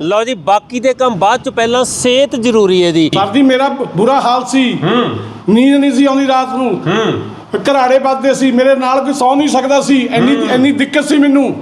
ਲਓ ਜੀ ਬਾਕੀ ਦੇ ਕੰਮ ਬਾਅਦ ਚ ਪਹਿਲਾਂ ਸਿਹਤ ਜ਼ਰੂਰੀ ਹੈ ਜੀ ਸਰ ਜੀ ਮੇਰਾ ਬੁਰਾ ਹਾਲ ਸੀ। ਹੂੰ। ਨੀਂਦ ਨਹੀਂ ਸੀ ਆਉਂਦੀ ਰਾਤ ਨੂੰ। ਹੂੰ। ਘਰਾੜੇ ਵੱਜਦੇ ਸੀ ਮੇਰੇ ਨਾਲ ਕੋਈ ਸੌ ਨਹੀਂ ਸਕਦਾ ਸੀ ਇੰਨੀ ਇੰਨੀ ਦਿੱਕਤ ਸੀ ਮੈਨੂੰ।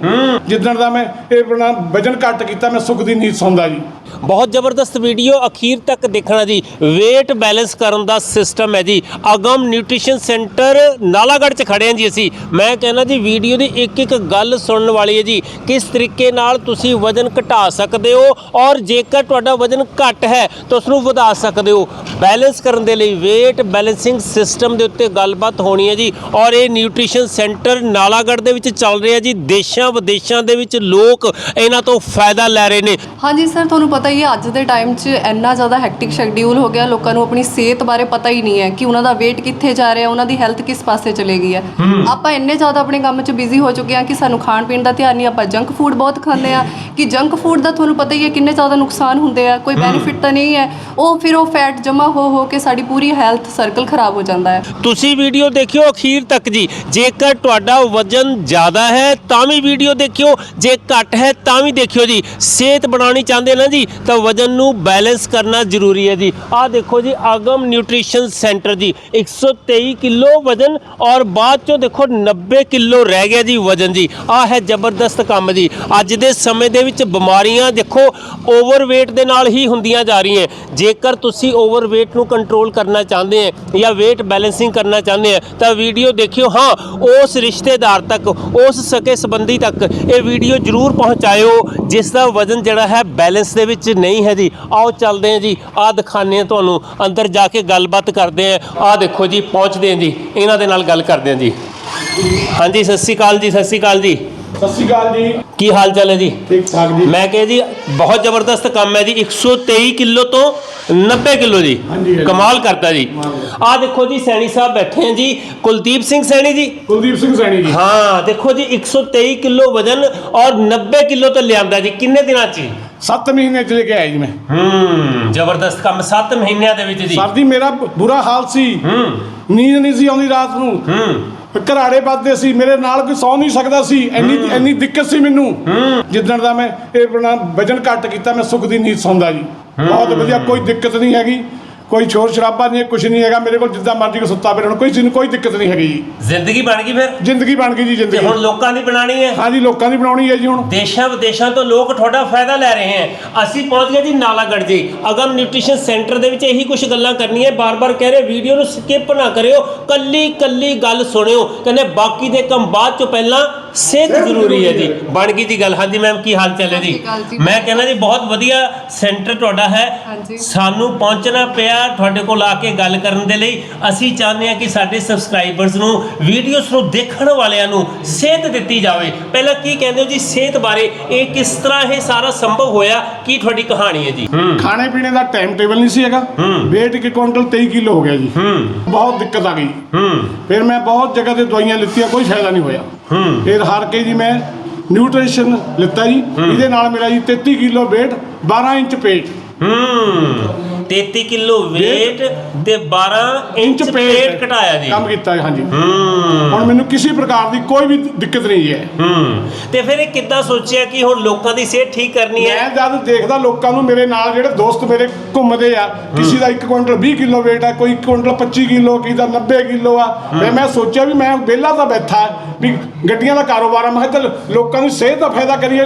ਜਿੱਦਣ ਦਾ ਮੈਂ ਇਹ ਆਪਣਾ ਵਜਨ ਘੱਟ ਕੀਤਾ ਮੈਂ ਸੁੱਖ ਦੀ ਨੀਂਦ ਸੌਂਦਾ ਜੀ। ਬਹੁਤ ਜ਼ਬਰਦਸਤ ਵੀਡੀਓ ਅਖੀਰ ਤੱਕ ਦੇਖਣਾ ਜੀ। weight ਬੈਲੈਂਸ ਕਰਨ ਦਾ ਸਿਸਟਮ ਹੈ ਜੀ। ਅਗਮ ਨਿਊਟ੍ਰੀਸ਼ਨ ਸੈਂਟਰ ਨਾਲਾਗੜ੍ਹ ਚ ਖੜੇ ਹਾਂ ਜੀ ਅਸੀਂ। ਮੈਂ ਕਹਿੰਦਾ ਜੀ ਵੀਡੀਓ ਦੀ ਇੱਕ ਇੱਕ ਗੱਲ ਸੁਣਨ ਵਾਲੀ ਹੈ ਜੀ। ਕਿਸ ਤਰੀਕੇ ਨਾਲ ਤੁਸੀਂ ਵਜਨ ਘਟਾ ਸਕਦੇ ਹੋ ਔਰ ਜੇਕਰ ਤੁਹਾਡਾ ਵਜਨ ਘੱਟ ਹੈ ਤਾਂ ਉਸ ਨੂੰ ਵਧਾ ਸਕਦੇ ਹੋ। ਬੈਲੈਂਸ ਕਰਨ ਦੇ ਲਈ weight ਬੈਲੈਂਸਿੰਗ ਸਿਸਟਮ ਦੇ ਉੱਤੇ ਗੱਲਬਾਤ ਹੋਣੀ ਹੈ ਜੀ। ਔਰ ਇਹ ਨਿਊਟ੍ਰੀਸ਼ਨ ਸੈਂਟਰ ਨਾਲਾਗੜ੍ਹ ਦੇ ਵਿੱਚ ਚੱਲ ਰਿਹਾ ਜੀ। ਦੇਸ਼ਾਂ ਵਿਦੇਸ਼ਾਂ ਦੇ ਵਿੱਚ ਲੋਕ ਇਹਨਾਂ ਤੋਂ ਫਾਇਦਾ ਲੈ ਰਹੇ ਨੇ। ਹਾਂਜੀ ਸਰ ਤੁਹਾਨੂੰ ਪਤਾ ਹੀ ਹੈ ਅੱਜ ਦੇ ਟਾਈਮ 'ਚ ਇੰਨਾ ਜ਼ਿਆਦਾ ਹੈਕਟਿਕ ਸ਼ੈਡਿਊਲ ਹੋ ਗਿਆ। ਲੋਕਾਂ ਨੂੰ ਆਪਣੀ ਸਿਹਤ ਬਾਰੇ ਪਤਾ ਹੀ ਨਹੀਂ ਹੈ ਕਿ ਉਹਨਾਂ ਦਾ weight ਕਿੱਥੇ ਜਾ ਰਿਹਾ ਉਹਨਾਂ ਦੀ ਹੈਲਥ ਕਿਸ ਪਾਸੇ ਚਲੇ ਗਈ ਹੈ। ਆਪਾਂ ਇੰਨੇ ਜ਼ਿਆਦਾ ਆਪਣੇ ਕੰਮ 'ਚ ਬਿਜ਼ੀ ਹੋ ਚੁੱਕੇ ਹਾਂ ਕਿ ਸਾਨੂੰ ਖਾਣ ਪੀਣ ਦਾ ਧਿਆਨ ਨਹੀਂ ਆਪਾਂ ਜੰਕ ਫੂਡ ਬਹੁਤ ਖਾਂਦੇ ਆ ਕਿ ਜੰਕ ਫੂਡ ਦਾ ਤੁਹਾਨੂੰ ਪਤਾ ਹੀ ਹੈ ਕਿੰਨੇ ਜ਼ਿਆਦਾ ਨੁਕਸਾਨ ਹੁੰਦੇ ਆ ਕੋਈ ਬੈਨੀਫਿਟ ਤਾਂ ਨਹੀਂ ਹੈ। ਉਹ ਫਿਰ ਉਹ ਫੈਟ ਜਮਾ ਹੋ ਹੋ ਕੇ ਸਾਡੀ ਪੂਰੀ ਹੈਲਥ ਸਰਕਲ ਖਰਾਬ ਹੋ ਜਾਂਦਾ ਹੈ। ਤੁਸੀਂ ਵੀਡੀਓ ਦੇਖਿਓ ਅਖੀਰ ਤੱਕ ਜੀ, ਜੇਕਰ ਤੁਹਾਡਾ ਵਜਨ ਜ਼ਿਆਦਾ ਹੈ, ਤਾਂ ਵੀ ਵੀਡੀਓ ਦੇਖਿਓ, ਜੇ ਘੱਟ ਹੈ, ਤਾਂ ਵੀ ਦੇਖਿਓ ਜੀ। ਸਿਹਤ ਬਣਾਉਣੀ ਚਾਹੁੰਦੇ ਨਾ ਜੀ, ਤਾਂ ਵਜਨ ਨੂੰ ਬੈਲੈਂਸ ਕਰਨਾ ਜ਼ਰੂਰੀ ਹੈ ਜੀ। ਆਹ ਦੇਖੋ ਜੀ, ਆਗਮ ਨਿਊਟ੍ਰੀਸ਼ਨ ਸੈਂਟਰ ਜੀ। 123 ਕਿਲੋ ਵਜਨ ਔਰ ਬਾਅਦ ਚੋਂ ਦੇਖੋ 90 ਕਿਲੋ ਰਹਿ ਗਿਆ ਜੀ ਵਜਨ ਜੀ। ਆਹ ਹੈ ਜ਼ਬਰਦਸਤ ਕੰਮ ਜੀ। ਅੱਜ ਦੇ ਸਮੇਂ ਦੇ ਵਿੱਚ ਬਿਮਾਰੀਆਂ ਦੇਖੋ ਓਵਰਵੇਟ ਦੇ ਨਾਲ ਹੀ ਹੁੰਦੀਆਂ ਜਾ ਰਹੀਆਂ। ਜੇਕਰ ਤੁਸੀਂ ਓਵਰਵੇਟ ਨੂੰ ਕੰਟਰੋਲ ਕਰਨਾ ਚਾਹੁੰਦੇ ਹੈ ਜਾਂ weight ਬੈਲੈਂਸਿੰਗ ਕਰਨਾ ਚਾਹੁੰਦੇ ਹੈ ਤਾਂ ਵੀਡੀਓ ਦੇਖਿਓ, ਹਾਂ, ਉਸ ਰਿਸ਼ਤੇਦਾਰ ਤੱਕ, ਉਸ ਸਕੇ ਸੰਬੰਧੀ ਤੱਕ ਇਹ ਵੀਡੀਓ ਜ਼ਰੂਰ ਪਹੁੰਚਾਇਓ, ਜਿਸ ਦਾ ਵਜ਼ਨ ਜਿਹੜਾ ਹੈ ਬੈਲੈਂਸ ਦੇ ਵਿੱਚ ਨਹੀਂ ਹੈ ਜੀ। ਆਓ ਚੱਲਦੇ ਹਾਂ ਜੀ, ਆਹ ਦਿਖਾਉਂਦੇ ਹਾਂ ਤੁਹਾਨੂੰ, ਅੰਦਰ ਜਾ ਕੇ ਗੱਲਬਾਤ ਕਰਦੇ ਹਾਂ। ਆਹ ਦੇਖੋ ਜੀ, ਪਹੁੰਚਦੇ ਹਾਂ ਜੀ, ਇਹਨਾਂ ਦੇ ਨਾਲ ਗੱਲ ਕਰਦੇ ਹਾਂ ਜੀ। ਹਾਂਜੀ, ਸਤਿ ਸ਼੍ਰੀ ਅਕਾਲ ਜੀ, ਸਤਿ ਸ਼੍ਰੀ ਅਕਾਲ ਜੀ। ਸਤਿ ਸ਼੍ਰੀ ਅਕਾਲ ਜੀ। ਕੀ ਹਾਲ ਚਾਲ ਹੈ ਜੀ? ਠੀਕ ਠਾਕ ਜੀ। ਮੈਂ ਕਹੇ ਜੀ ਬਹੁਤ ਜ਼ਬਰਦਸਤ ਕੰਮ ਹੈ ਜੀ 123 ਕਿਲੋ ਤੋਂ 90 ਕਿਲੋ ਜੀ। ਕਮਾਲ ਕਰਤਾ ਜੀ। ਆਹ ਦੇਖੋ ਜੀ ਸੈਣੀ ਸਾਹਿਬ ਬੈਠੇ हैं ਜੀ। ਕੁਲਦੀਪ ਸਿੰਘ ਸੈਣੀ ਜੀ। ਕੁਲਦੀਪ ਸਿੰਘ ਸੈਣੀ ਜੀ। ਹਾਂ ਦੇਖੋ ਜੀ 123 ਕਿਲੋ ਵਜਨ ਔਰ 90 ਕਿਲੋ ਤੋਂ ਲਿਆਂਦਾ ਜੀ। ਕਿੰਨੇ ਦਿਨਾਂ ਚ ਜੀ? 7 ਮਹੀਨੇ ਚ ਲੈ ਕੇ ਆਇਆ ਜੀ ਮੈਂ। ਹੂੰ ਜ਼ਬਰਦਸਤ ਕੰਮ। 7 ਮਹੀਨਿਆਂ ਦੇ ਵਿੱਚ ਜੀ। ਸਰ ਜੀ ਮੇਰਾ ਬੁਰਾ ਹਾਲ ਸੀ। ਹੂੰ। ਨੀਂਦ ਨਹੀਂ ਸੀ ਆਉਂਦੀ ਰਾਤ ਨੂੰ। ਹੂੰ। ਘਰਾੜੇ ਵੱਜਦੇ ਸੀ ਮੇਰੇ ਨਾਲ ਕੋਈ ਸੌ ਨਹੀਂ ਸਕਦਾ ਸੀ ਇੰਨੀ ਇੰਨੀ ਦਿੱਕਤ ਸੀ ਮੈਨੂੰ। ਜਿੱਦਣ ਦਾ ਮੈਂ ਇਹ ਆਪਣਾ ਵਜਨ ਘੱਟ ਕੀਤਾ ਮੈਂ ਸੁੱਖ ਦੀ ਨੀਂਦ ਸੌਂਦਾ ਜੀ। ਬਹੁਤ ਵਧੀਆ ਕੋਈ ਦਿੱਕਤ ਨਹੀਂ ਹੈਗੀ। ਕੋਈ ਸ਼ੋਰ ਸ਼ਰਾਬਾ ਨਹੀਂ ਕੁਝ ਨਹੀਂ ਹੈਗਾ ਮੇਰੇ ਕੋਲ ਜਿੱਦਾਂ ਮਰਜ਼ੀ ਕੋ ਸੁੱਤਾ ਹੁਣ ਕੋਈ ਚੀਜ਼ ਨੂੰ ਕੋਈ ਦਿੱਕਤ ਨਹੀਂ ਹੈਗੀ ਜੀ। ਜ਼ਿੰਦਗੀ ਬਣ ਗਈ ਫਿਰ? ਜ਼ਿੰਦਗੀ ਬਣ ਗਈ ਜੀ ਤੇ ਜ਼ਿੰਦਗੀ। ਹੁਣ ਲੋਕਾਂ ਦੀ ਬਣਾਣੀ ਹੈ? ਹਾਂਜੀ ਲੋਕਾਂ ਦੀ ਬਣਾਉਣੀ ਹੈ ਜੀ ਹੁਣ। ਦੇਸ਼ਾਂ ਵਿਦੇਸ਼ਾਂ ਤੋਂ ਲੋਕ ਤੁਹਾਡਾ ਫਾਇਦਾ ਲੈ ਰਹੇ ਹਨ ਅਸੀਂ ਪਹੁੰਚ ਗਏ ਜੀ ਨਾਲਾਗੜ੍ਹ ਜੀ। ਅਗਮ ਨਿਊਟ੍ਰੀਸ਼ਨ ਸੈਂਟਰ ਦੇ ਵਿੱਚ ਇਹੀ ਕੁਝ ਗੱਲਾਂ ਕਰਨੀਆਂ ਬਾਰ-ਬਾਰ ਕਹਿ ਰਹੇ ਵੀਡੀਓ ਨੂੰ ਸਕਿਪ ਨਾ ਕਰਿਓ। ਕੱਲੀ ਕੱਲੀ ਗੱਲ ਸੁਣਿਓ। ਕਹਿੰਦੇ ਬਾਕੀ ਦੇ ਕੰਮ ਬਾਅਦ ਚੋਂ ਪਹਿਲਾਂ ਸਿਹਤ ਜ਼ਰੂਰੀ ਹੈ ਜੀ। ਬਣ ਗਈ ਜੀ ਗੱਲ। ਹਾਂਜੀ ਮੈਮ ਕੀ ਹਾਲ ਚਾਲ ਹੈ ਜੀ। ਮੈਂ ਕਹਿੰਦਾ ਜੀ ਬਹੁਤ ਵਧੀਆ ਸੈਂਟਰ ਤੁਹਾਡਾ ਹੈ। ਸਾਨੂੰ ਪਹੁੰਚਣਾ ਪਿਆ ਤੁਹਾਡੇ ਕੋਲ ਆ ਕੇ ਗੱਲ ਕਰਨ ਦੇ ਲਈ। ਅਸੀਂ ਚਾਹੁੰਦੇ ਹਾਂ ਕਿ ਸਾਡੇ ਸਬਸਕ੍ਰਾਈਬਰਸ ਨੂੰ ਵੀਡੀਓਜ਼ ਨੂੰ ਦੇਖਣ ਵਾਲਿਆਂ ਨੂੰ ਸਿਹਤ ਦਿੱਤੀ ਜਾਵੇ। ਪਹਿਲਾਂ ਕੀ ਕਹਿੰਦੇ ਹੋ ਜੀ ਸਿਹਤ ਬਾਰੇ? ਇਹ ਕਿਸ ਤਰ੍ਹਾਂ ਇਹ ਸਾਰਾ ਸੰਭਵ ਹੋਇਆ? ਕੀ ਤੁਹਾਡੀ ਕਹਾਣੀ ਹੈ ਜੀ? ਖਾਣੇ ਪੀਣੇ ਦਾ ਟਾਈਮ ਟੇਬਲ ਨਹੀਂ ਸੀ ਹੈਗਾ। weight ਇੱਕ ਕੁਇੰਟਲ 23 ਕਿਲੋ ਹੋ ਗਿਆ ਜੀ। ਬਹੁਤ ਦਿੱਕਤ ਆ ਗਈ। ਫਿਰ ਮੈਂ ਬਹੁਤ ਜਗ੍ਹਾ ਤੇ ਦਵਾਈਆਂ ਲਿੱਤੀਆਂ ਕੋਈ ਫਾਇਦਾ ਨਹੀਂ ਹੋਇਆ। ਫਿਰ ਹਾਰ ਕੇ ਜੀ ਮੈਂ ਨਿਊਟ੍ਰੀਸ਼ਨ ਲਿੱਤਾ ਜੀ। ਇਹਦੇ ਨਾਲ ਮੇਰਾ ਜੀ 33 ਕਿਲੋ weight 12 ਇੰਚ ਪੇਟ। ਹੂੰ। 33 ਕਿਲੋ weight ਤੇ 12 ਇੰਚ ਪੇਟ ਘਟਾਇਆ ਜੀ। ਕੰਮ ਕੀਤਾ ਹਾਂਜੀ। ਹੂੰ। ਹੁਣ ਮੈਨੂੰ ਕਿਸੇ ਪ੍ਰਕਾਰ ਦੀ ਕੋਈ ਵੀ ਦਿੱਕਤ ਨਹੀਂ ਹੈ। ਹੂੰ। ਤੇ ਫਿਰ ਇਹ ਕਿੱਦਾਂ ਸੋਚਿਆ ਕਿ ਹੁਣ ਲੋਕਾਂ ਦੀ ਸਿਹਤ ਠੀਕ ਕਰਨੀ ਹੈ? ਮੈਂ ਜਦ ਦੇਖਦਾ ਲੋਕਾਂ ਨੂੰ ਮੇਰੇ ਨਾਲ ਜਿਹੜੇ ਦੋਸਤ ਮੇਰੇ ਘੁੰਮਦੇ ਆ ਕਿਸੇ ਦਾ 1 ਕੁਇੰਟਲ 20 ਕਿਲੋ weight ਆ ਕੋਈ 1 ਕੁਇੰਟਲ 25 ਕਿਲੋ ਕਿਸੇ ਦਾ 90 ਕਿਲੋ ਆ। ਫਿਰ ਮੈਂ ਸੋਚਿਆ ਵੀ ਮੈਂ ਵਿਹਲਾ ਤਾਂ ਬੈਠਾ ਵੀ ਗੱਡੀਆਂ ਦਾ ਕਾਰੋਬਾਰ ਆ। ਮੈਂ ਕਿਹਾ ਚੱਲ ਲੋਕਾਂ ਦੀ ਸਿਹਤ ਦਾ ਫਾਇਦਾ ਕਰੀਏ।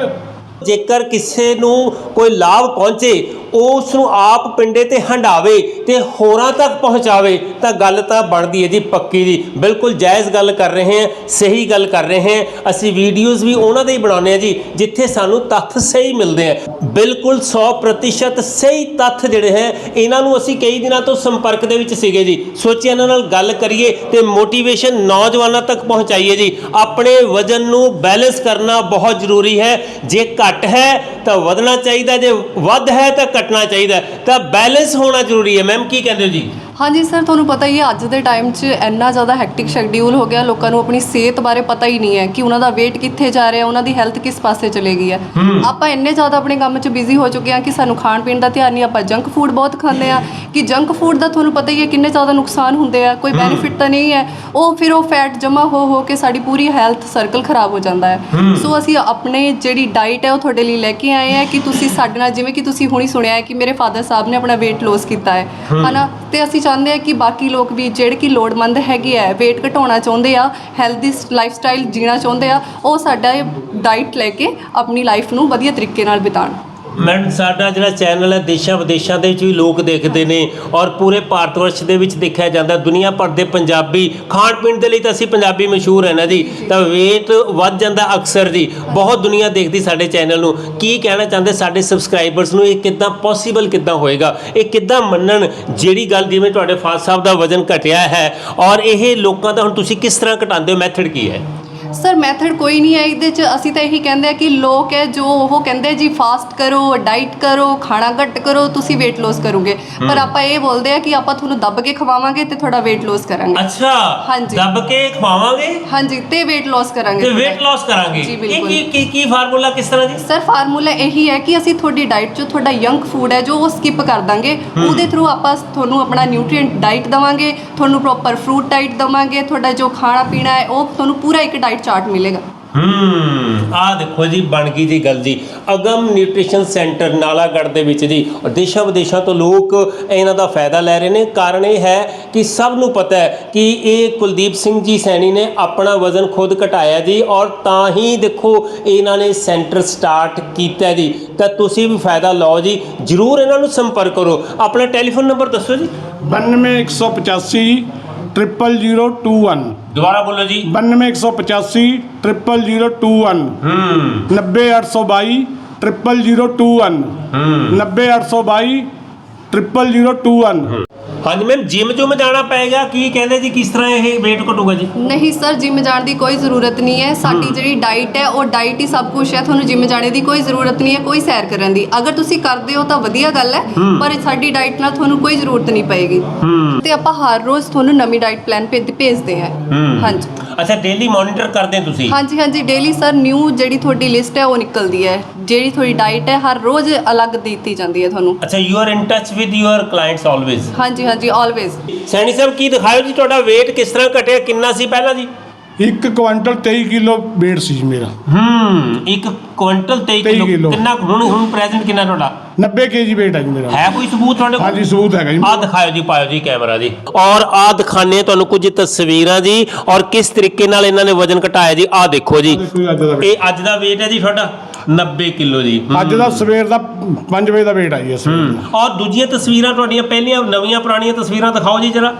ਜੇਕਰ ਕਿਸੇ ਨੂੰ ਕੋਈ ਲਾਭ ਪਹੁੰਚੇ ਉਸ ਨੂੰ ਆਪ ਪਿੰਡੇ ਤੇ ਹੰਡਾਵੇ ਤੇ ਹੋਰਾਂ ਤੱਕ ਪਹੁੰਚਾਵੇ, ਤਾਂ ਗੱਲ ਤਾਂ ਬਣਦੀ ਹੈ ਜੀ ਪੱਕੀ ਦੀ ਬਿਲਕੁਲ ਜਾਇਜ਼ ਗੱਲ ਕਰ ਰਹੇ ਹਾਂ, ਸਹੀ ਗੱਲ ਕਰ ਰਹੇ ਹਾਂ। ਅਸੀਂ ਵੀਡੀਓਜ਼ ਵੀ ਉਹਨਾਂ ਦੇ ਹੀ ਬਣਾਉਂਦੇ ਹਾਂ ਜੀ, ਜਿੱਥੇ ਸਾਨੂੰ ਤੱਥ ਸਹੀ ਮਿਲਦੇ ਆ। ਬਿਲਕੁਲ 100% ਸਹੀ ਤੱਥ ਜਿਹੜੇ ਹੈ, ਇਹਨਾਂ ਨੂੰ ਅਸੀਂ ਕਈ ਦਿਨਾਂ ਤੋਂ ਸੰਪਰਕ ਦੇ ਵਿੱਚ ਸੀਗੇ ਜੀ। ਸੋਚਿਆ ਇਹਨਾਂ ਨਾਲ ਗੱਲ ਕਰੀਏ ਤੇ ਮੋਟੀਵੇਸ਼ਨ ਨੌਜਵਾਨਾਂ ਤੱਕ ਪਹੁੰਚਾਈਏ ਜੀ। ਆਪਣੇ ਵਜਨ ਨੂੰ ਬੈਲੈਂਸ ਕਰਨਾ ਬਹੁਤ ਜ਼ਰੂਰੀ ਹੈ। ਜੇ ਘੱਟ ਹੈ, ਤਾਂ ਵਧਣਾ ਚਾਹੀਦਾ। ਜੇ ਵੱਧ ਹੈ, ਤਾਂ ਘਟਣਾ ਚਾਹੀਦਾ ਤਾਂ ਬੈਲੈਂਸ ਹੋਣਾ ਜ਼ਰੂਰੀ ਹੈ। ਮੈਮ ਕੀ ਕਹਿੰਦੇ ਹੋ ਜੀ? ਹਾਂਜੀ ਸਰ ਤੁਹਾਨੂੰ ਪਤਾ ਹੀ ਹੈ ਅੱਜ ਦੇ ਟਾਈਮ 'ਚ ਇੰਨਾ ਜ਼ਿਆਦਾ ਹੈਕਟਿਕ ਸ਼ੈਡਿਊਲ ਹੋ ਗਿਆ। ਲੋਕਾਂ ਨੂੰ ਆਪਣੀ ਸਿਹਤ ਬਾਰੇ ਪਤਾ ਹੀ ਨਹੀਂ ਹੈ ਕਿ ਉਹਨਾਂ ਦਾ weight ਕਿੱਥੇ ਜਾ ਰਿਹਾ ਉਹਨਾਂ ਦੀ ਹੈਲਥ ਕਿਸ ਪਾਸੇ ਚਲੇ ਗਈ ਹੈ। ਆਪਾਂ ਇੰਨੇ ਜ਼ਿਆਦਾ ਆਪਣੇ ਕੰਮ 'ਚ ਬਿਜ਼ੀ ਹੋ ਚੁੱਕੇ ਹਾਂ ਕਿ ਸਾਨੂੰ ਖਾਣ ਪੀਣ ਦਾ ਧਿਆਨ ਨਹੀਂ ਆਪਾਂ ਜੰਕ ਫੂਡ ਬਹੁਤ ਖਾਂਦੇ ਆ ਕਿ ਜੰਕ ਫੂਡ ਦਾ ਤੁਹਾਨੂੰ ਪਤਾ ਹੀ ਹੈ ਕਿੰਨੇ ਜ਼ਿਆਦਾ ਨੁਕਸਾਨ ਹੁੰਦੇ ਆ ਕੋਈ ਬੈਨੀਫਿਟ ਤਾਂ ਨਹੀਂ ਹੈ। ਉਹ ਫਿਰ ਉਹ ਫੈਟ ਜਮਾ ਹੋ ਹੋ ਕੇ ਸਾਡੀ ਪੂਰੀ ਹੈਲਥ ਸਰਕਲ ਖਰਾਬ ਹੋ ਜਾਂਦਾ ਹੈ। ਸੋ ਅਸੀਂ ਆਪਣੇ ਜਿਹੜੀ ਡਾਈਟ ਹੈ ਉਹ ਤੁਹਾਡੇ ਲਈ ਲੈ ਕੇ ਆਏ ਆ ਕਿ ਤੁਸੀਂ ਸਾਡੇ ਨਾਲ ਜਿਵੇਂ ਕਿ ਤੁਸੀਂ ਹੁਣੀ ਸੁਣਿਆ ਹੈ ਕਿ ਮੇਰੇ ਫਾਦਰ ਸਾਹਿਬ ਨੇ ਆਪਣਾ weight loss ਕੀਤਾ ਹੈ। ਹਨਾ? ਤੇ ਅਸੀਂ ਚਾਹੁੰਦੇ ਆ ਕਿ ਬਾਕੀ ਲੋਕ ਵੀ ਜਿਹੜੇ ਕਿ ਲੋੜਮੰਦ ਹੈਗੇ ਆ weight ਘਟਾਉਣਾ ਚਾਹੁੰਦੇ ਆ ਹੈਲਦੀ ਲਾਈਫ ਸਟਾਈਲ ਜੀਣਾ ਚਾਹੁੰਦੇ ਆ ਉਹ ਸਾਡਾ ਡਾਈਟ ਲੈ ਕੇ ਆਪਣੀ ਲਾਈਫ ਨੂੰ ਵਧੀਆ ਤਰੀਕੇ ਨਾਲ ਬਿਤਾਉਣ ਮੈਡਮ ਸਾਡਾ ਜਿਹੜਾ ਚੈਨਲ ਹੈ, ਦੇਸ਼ਾਂ ਵਿਦੇਸ਼ਾਂ ਦੇ ਵਿੱਚ ਵੀ ਲੋਕ ਦੇਖਦੇ ਨੇ ਔਰ ਪੂਰੇ ਭਾਰਤ ਵਰਸ਼ ਦੇ ਵਿੱਚ ਦੇਖਿਆ ਜਾਂਦਾ, ਦੁਨੀਆ ਭਰ ਦੇ ਪੰਜਾਬੀ ਖਾਣ ਪੀਣ ਦੇ ਲਈ ਤਾਂ ਅਸੀਂ ਪੰਜਾਬੀ ਮਸ਼ਹੂਰ ਹੈ ਨਾ ਜੀ? ਤਾਂ weight ਵੱਧ ਜਾਂਦਾ ਅਕਸਰ ਜੀ। ਬਹੁਤ ਦੁਨੀਆ ਦੇਖਦੀ ਸਾਡੇ ਚੈਨਲ ਨੂੰ। ਕੀ ਕਹਿਣਾ ਚਾਹੁੰਦੇ ਸਾਡੇ ਸਬਸਕ੍ਰਾਈਬਰਸ ਨੂੰ? ਇਹ ਕਿੱਦਾਂ ਪੋਸੀਬਲ ਕਿੱਦਾਂ ਹੋਏਗਾ? ਇਹ ਕਿੱਦਾਂ ਮੰਨਣ ਜਿਹੜੀ ਗੱਲ ਜਿਵੇਂ ਤੁਹਾਡੇ ਫਾਦਰ ਸਾਹਿਬ ਦਾ ਵਜ਼ਨ ਘਟਿਆ ਹੈ? ਔਰ ਇਹ ਲੋਕਾਂ ਦਾ ਹੁਣ ਤੁਸੀਂ ਕਿਸ ਤਰ੍ਹਾਂ ਘਟਾਉਂਦੇ ਹੋ? ਮੈਥਡ ਕੀ ਹੈ? ਸਰ ਮੈਥਡ ਕੋਈ ਨਹੀਂ ਹੈ ਇਹਦੇ ਚ। ਅਸੀਂ ਤਾਂ ਇਹੀ ਕਹਿੰਦੇ ਆ ਕਿ ਲੋਕ ਹੈ ਜੋ ਉਹ ਕਹਿੰਦੇ ਜੀ ਫਾਸਟ ਕਰੋ ਡਾਈਟ ਕਰੋ ਖਾਣਾ ਘੱਟ ਕਰੋ ਤੁਸੀਂ weight loss ਕਰੋਗੇ। ਪਰ ਆਪਾਂ ਇਹ ਬੋਲਦੇ ਆ ਕਿ ਆਪਾਂ ਤੁਹਾਨੂੰ ਦੱਬ ਕੇ ਖਵਾਵਾਂਗੇ ਤੇ ਤੁਹਾਡਾ weight loss ਕਰਾਂਗੇ। ਅੱਛਾ ਹਾਂਜੀ। ਦੱਬ ਕੇ ਖਵਾਵਾਂਗੇ? ਹਾਂਜੀ ਤੇ weight loss ਕਰਾਂਗੇ ਤੇ ਤੁਹਾਡਾ। weight loss ਕਰਾਂਗੇ। ਜੀ, ਇਹ ਬਿਲਕੁਲ। ਕੀ ਕੀ ਕੀ ਫਾਰਮੂਲਾ ਕਿਸ ਤਰ੍ਹਾਂ ਜੀ? ਸਰ ਫਾਰਮੂਲਾ ਇਹੀ ਹੈ ਕਿ ਅਸੀਂ ਤੁਹਾਡੀ ਡਾਈਟ 'ਚੋਂ ਤੁਹਾਡਾ ਯੰਗ ਫੂਡ ਹੈ ਜੋ ਉਹ ਸਕਿਪ ਕਰ ਦਾਂਗੇ। ਉਹਦੇ ਥਰੂ ਆਪਾਂ ਤੁਹਾਨੂੰ ਆਪਣਾ ਨਿਊਟ੍ਰੀਐਂਟ ਡਾਈਟ ਦਵਾਂਗੇ ਤੁਹਾਨੂੰ ਪ੍ਰੋਪਰ ਫਰੂਟ ਡਾਈਟ ਦਵਾਂਗੇ ਤੁਹਾਡਾ ਜੋ ਖਾਣਾ ਪੀਣਾ ਹੈ ਉਹ ਤੁਹਾਨੂੰ ਪੂਰਾ ਇੱਕ ਡਾਈਟ ਚਾਰਟ ਮਿਲੇਗਾ। ਹੂੰ ਆ ਦੇਖੋ ਜੀ ਬਣ ਗਈ ਜੀ ਗੱਲ ਜੀ। ਅਗਮ ਨਿਊਟ੍ਰੀਸ਼ਨ ਸੈਂਟਰ ਨਾਲਾਗੜ੍ਹ ਦੇ ਵਿੱਚ ਜੀ। ਦੇਸ਼ਾਂ ਵਿਦੇਸ਼ਾਂ ਤੋਂ ਲੋਕ ਇਹਨਾਂ ਦਾ ਫਾਇਦਾ ਲੈ ਰਹੇ ਨੇ। ਕਾਰਨ ਇਹ ਹੈ ਕਿ ਸਭ ਨੂੰ ਪਤਾ ਹੈ ਕਿ ਇਹ ਕੁਲਦੀਪ ਸਿੰਘ ਜੀ ਸੈਣੀ ਨੇ ਆਪਣਾ ਵਜ਼ਨ ਖੁਦ ਘਟਾਇਆ ਜੀ ਔਰ ਤਾਂ ਹੀ ਦੇਖੋ ਇਹਨਾਂ ਨੇ ਸੈਂਟਰ ਸਟਾਰਟ ਕੀਤਾ ਜੀ। ਤਾਂ ਤੁਸੀਂ ਵੀ ਫਾਇਦਾ ਲਓ ਜੀ। ਜਰੂਰ ਇਹਨਾਂ ਨੂੰ ਸੰਪਰਕ ਕਰੋ। ਆਪਣਾ ਟੈਲੀਫੋਨ ਨੰਬਰ ਦੱਸੋ ਜੀ। 92185 00021 ਦੁਬਾਰਾ ਬੋਲੋ ਜੀ। 92185 00021 ਹੂੰ। 90822 00021 ਹੂੰ। 90822 00021 ਹਾਂਜੀ ਮੈਮ ਜਿਮ ਜੁਮ ਜਾਣਾ ਪਏਗਾ ਕੀ ਕਹਿੰਦੇ ਜੀ ਕਿਸ ਤਰ੍ਹਾਂ ਇਹ weight ਘਟੂਗਾ ਜੀ? ਨਹੀਂ ਸਰ ਜਿਮ ਜਾਣ ਦੀ ਕੋਈ ਜ਼ਰੂਰਤ ਨਹੀਂ ਹੈ। ਸਾਡੀ ਜਿਹੜੀ ਡਾਈਟ ਹੈ ਉਹ ਡਾਈਟ ਹੀ ਸਭ ਕੁਝ ਹੈ। ਤੁਹਾਨੂੰ ਜਿਮ ਜਾਣੇ ਦੀ ਕੋਈ ਜ਼ਰੂਰਤ ਨਹੀਂ ਹੈ ਕੋਈ ਸੈਰ ਕਰਨ ਦੀ। ਅਗਰ ਤੁਸੀਂ ਕਰਦੇ ਹੋ ਤਾਂ ਵਧੀਆ ਗੱਲ ਹੈ ਪਰ ਸਾਡੀ ਡਾਈਟ ਨਾਲ ਤੁਹਾਨੂੰ ਕੋਈ ਜ਼ਰੂਰਤ ਨਹੀਂ ਪਏਗੀ। ਤੇ ਆਪਾਂ ਹਰ ਰੋਜ਼ ਤੁਹਾਨੂੰ ਨਵੀਂ ਡਾਈਟ ਪਲਾਨ ਭੇਜਦੇ ਹਾਂ। ਹਾਂਜੀ। ਅੱਛਾ ਡੇਲੀ ਮੋਨੀਟਰ ਕਰਦੇ ਤੁਸੀਂ? ਹਾਂਜੀ ਹਾਂਜੀ। ਡੇਲੀ ਸਰ ਨਿਊ ਜਿਹੜੀ ਤੁਹਾਡੀ ਲਿਸਟ ਹੈ ਉਹ ਨਿਕਲਦੀ ਹੈ। ਜਿਹੜੀ ਤੁਹਾਡੀ ਡਾਈਟ ਹੈ ਹਰ ਰੋਜ਼ ਅਲੱਗ ਦਿੱਤੀ ਜਾਂਦੀ ਹੈ ਤੁਹਾਨੂੰ। ਅੱਛਾ you are in touch with your clients always ਹਾਂਜੀ ਹਾਂਜੀ ਆਲਵੇਜ਼ ਸੈਣੀ ਸਾਹਿਬ ਕੀ ਦਿਖਾਇਓ ਜੀ ਤੁਹਾਡਾ weight ਕਿਸ ਤਰ੍ਹਾਂ ਘਟਿਆ ਕਿੰਨਾ ਸੀ ਪਹਿਲਾਂ ਜੀ? ਇੱਕ ਕੁਆਂਟਲ 23 ਕਿਲੋ weight ਸੀ ਜੀ ਮੇਰਾ। ਹੂੰ ਇੱਕ ਕੁਇੰਟਲ 23 23 ਕਿਲੋ। ਕਿੱਲੋ। ਕਿੰਨਾ ਕੁ ਹੁਣ ਹੁਣ ਪ੍ਰੈਜ਼ੈਂਟ ਕਿੰਨਾ ਤੁਹਾਡਾ? 90 ਕੇਜੀ weight ਹੈ ਜੀ ਮੇਰਾ। ਹੈ ਕੋਈ ਸਬੂਤ ਤੁਹਾਡੇ ਕੋਲ? ਹਾਂਜੀ ਸਬੂਤ ਹੈਗਾ ਜੀ ਆ ਦਿਖਾਇਓ ਜੀ ਪਾਇਓ ਜੀ ਕੈਮਰਾ ਜੀ। ਔਰ ਆ ਦਿਖਾਣੇ ਤੁਹਾਨੂੰ ਕੁਝ ਤਸਵੀਰਾਂ ਜੀ ਔਰ ਕਿਸ ਤਰੀਕੇ ਨਾਲ ਇਹਨਾਂ ਨੇ ਵਜ਼ਨ ਘਟਾਇਆ ਜੀ ਆ ਦੇਖੋ ਜੀ। ਦੇਖੋ ਜੀ ਅੱਜ ਦਾ weight। ਇਹ ਅੱਜ ਦਾ weight ਹੈ ਜੀ ਤੁਹਾਡਾ? 90 ਕਿਲੋ ਜੀ। ਅੱਜ ਦਾ ਸਵੇਰ ਦਾ 5 ਵਜੇ ਦਾ weight ਆ ਜੀ ਇਸ ਵੇਲੇ ਔਰ ਦੂਜੀਆਂ ਤਸਵੀਰਾਂ ਤੁਹਾਡੀਆਂ ਪਹਿਲੀਆਂ ਨਵੀਆਂ ਪੁਰਾਣੀਆਂ ਤਸਵੀਰਾਂ ਦਿਖਾਓ ਜੀ ਜਰਾ।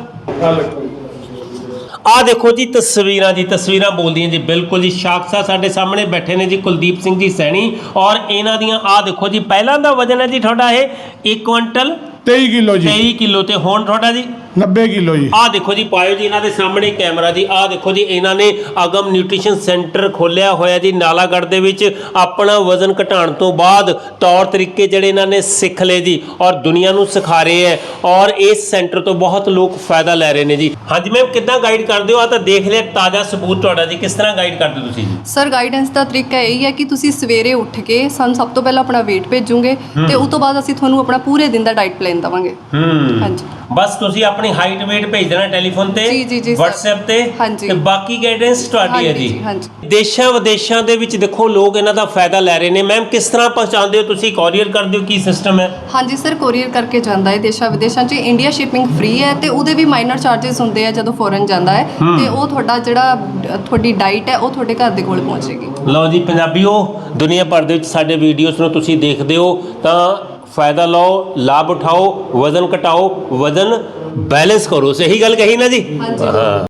ਆ ਦੇਖੋ ਜੀ ਤਸਵੀਰਾਂ ਜੀ ਤਸਵੀਰਾਂ ਬੋਲਦੀਆਂ ਜੀ ਬਿਲਕੁਲ ਜੀ ਸ਼ਾਖਸਾ ਸਾਡੇ ਸਾਹਮਣੇ ਬੈਠੇ ਨੇ ਜੀ ਕੁਲਦੀਪ ਸਿੰਘ ਜੀ ਸੈਣੀ। ਔਰ ਇਹਨਾਂ ਦੀਆਂ ਆ ਦੇਖੋ ਜੀ ਪਹਿਲਾਂ ਦਾ ਵਜ਼ਨ ਹੈ ਜੀ ਤੁਹਾਡਾ ਇਹ 1 ਕੁਇੰਟਲ 23 ਕਿਲੋ ਜੀ। 23 ਕਿਲੋ ਤੇ ਹੁਣ ਤੁਹਾਡਾ ਜੀ 90 ਕਿਲੋ ਜੀ। ਆਹ ਦੇਖੋ ਜੀ ਪਾਇਓ ਜੀ ਇਹਨਾਂ ਦੇ ਸਾਹਮਣੇ ਕੈਮਰਾ ਜੀ। ਆਹ ਦੇਖੋ ਜੀ ਇਹਨਾਂ ਨੇ ਅਗਮ ਨਿਊਟ੍ਰੀਸ਼ਨ ਸੈਂਟਰ ਖੋਲਿਆ ਹੋਇਆ ਜੀ ਨਾਲਾਗੜ੍ਹ ਦੇ ਵਿੱਚ। ਆਪਣਾ ਵਜ਼ਨ ਘਟਾਉਣ ਤੋਂ ਬਾਅਦ ਤੌਰ ਤਰੀਕੇ ਜਿਹੜੇ ਇਹਨਾਂ ਨੇ ਸਿੱਖ ਲਏ ਜੀ ਔਰ ਦੁਨੀਆ ਨੂੰ ਸਿਖਾ ਰਹੇ ਹੈ ਔਰ ਇਸ ਸੈਂਟਰ ਤੋਂ ਬਹੁਤ ਲੋਕ ਫਾਇਦਾ ਲੈ ਰਹੇ ਨੇ ਜੀ। ਹਾਂਜੀ ਮੈਮ ਕਿੱਦਾਂ ਗਾਈਡ ਕਰਦੇ ਹੋ? ਆ ਤਾਂ ਦੇਖ ਲਿਆ ਤਾਜ਼ਾ ਸਬੂਤ ਤੁਹਾਡਾ ਜੀ। ਕਿਸ ਤਰ੍ਹਾਂ ਗਾਈਡ ਕਰਦੇ ਹੋ ਤੁਸੀਂ ਜੀ? ਸਰ ਗਾਈਡੈਂਸ ਦਾ ਤਰੀਕਾ ਇਹ ਹੈ ਕਿ ਤੁਸੀਂ ਸਵੇਰੇ ਉੱਠ ਕੇ ਸਾਨੂੰ ਸਭ ਤੋਂ ਪਹਿਲਾਂ ਆਪਣਾ weight ਭੇਜੋਗੇ ਤੇ ਉਸ ਤੋਂ ਬਾਅਦ ਅਸੀਂ ਤੁਹਾਨੂੰ ਆਪਣਾ ਪੂਰੇ ਦਿਨ ਦਾ ਡਾਈਟ ਪਲਾਨ ਦਵਾਂਗੇ। ਹੂੰ। ਹਾਂਜੀ। ਬਸ ਤੁਸੀਂ ਆਪਣੀ ਹਾਈਟ weight ਭੇਜ ਦੇਣਾ ਟੈਲੀਫੋਨ ਤੇ ਜੀ, ਜੀ, ਜੀ, ਸਰ। WhatsApp ਤੇ ਹਾਂਜੀ। ਤੇ ਬਾਕੀ ਗਾਈਡੈਂਸ ਤੁਹਾਡੀ ਹੈ ਹਾਂਜੀ, ਜੀ। ਹਾਂਜੀ। ਦੇਸ਼ਾਂ ਵਿਦੇਸ਼ਾਂ ਦੇ ਵਿੱਚ ਦੇਖੋ ਲੋਕ ਇਹਨਾਂ ਦਾ ਫਾਇਦਾ ਲੈ ਰਹੇ ਨੇ। ਮੈਮ ਕਿਸ ਤਰ੍ਹਾਂ ਪਹੁੰਚਾਉਂਦੇ ਹੋ ਤੁਸੀਂ ਕੋਰੀਅਰ ਕਰਦੇ ਹੋ ਕੀ ਸਿਸਟਮ ਹੈ? ਹਾਂਜੀ ਸਰ ਕੋਰੀਅਰ ਕਰਕੇ ਜਾਂਦਾ ਹੈ ਦੇਸ਼ਾਂ ਵਿਦੇਸ਼ਾਂ 'ਚ। ਇੰਡੀਆ ਸ਼ਿਪਿੰਗ ਫ੍ਰੀ ਹੈ ਤੇ ਉਹਦੇ ਵੀ ਮਾਈਨਰ ਚਾਰजेस ਹੁੰਦੇ ਆ ਜਦੋਂ ਫੋਰਨ ਜਾਂਦਾ ਹੈ। ਤੇ ਉਹ ਤੁਹਾਡਾ ਜਿਹੜਾ ਅ, ਤੁਹਾਡੀ ਡਾਈਟ ਹੈ ਉਹ ਤੁਹਾਡੇ ਘਰ ਦੇ ਕੋਲ ਪਹੁੰਚੇਗੀ। ਲਓ ਜੀ ਪੰਜਾਬੀਓ ਦੁਨੀਆ ਭਰ ਦੇ ਵਿੱਚ ਸਾਡੇ ਵੀਡੀਓਜ਼ ਨੂੰ ਤੁਸੀਂ ਦੇਖਦੇ ਹੋ ਤਾਂ ਫਾਇਦਾ ਲਓ ਲਾਭ ਉਠਾਓ ਵਜ਼ਨ ਘਟਾਓ ਵਜ਼ਨ ਬੈਲੈਂਸ ਕਰੋ ਸਹੀ ਗੱਲ ਕਹੀ ਨਾ ਜੀ। ਹਾਂ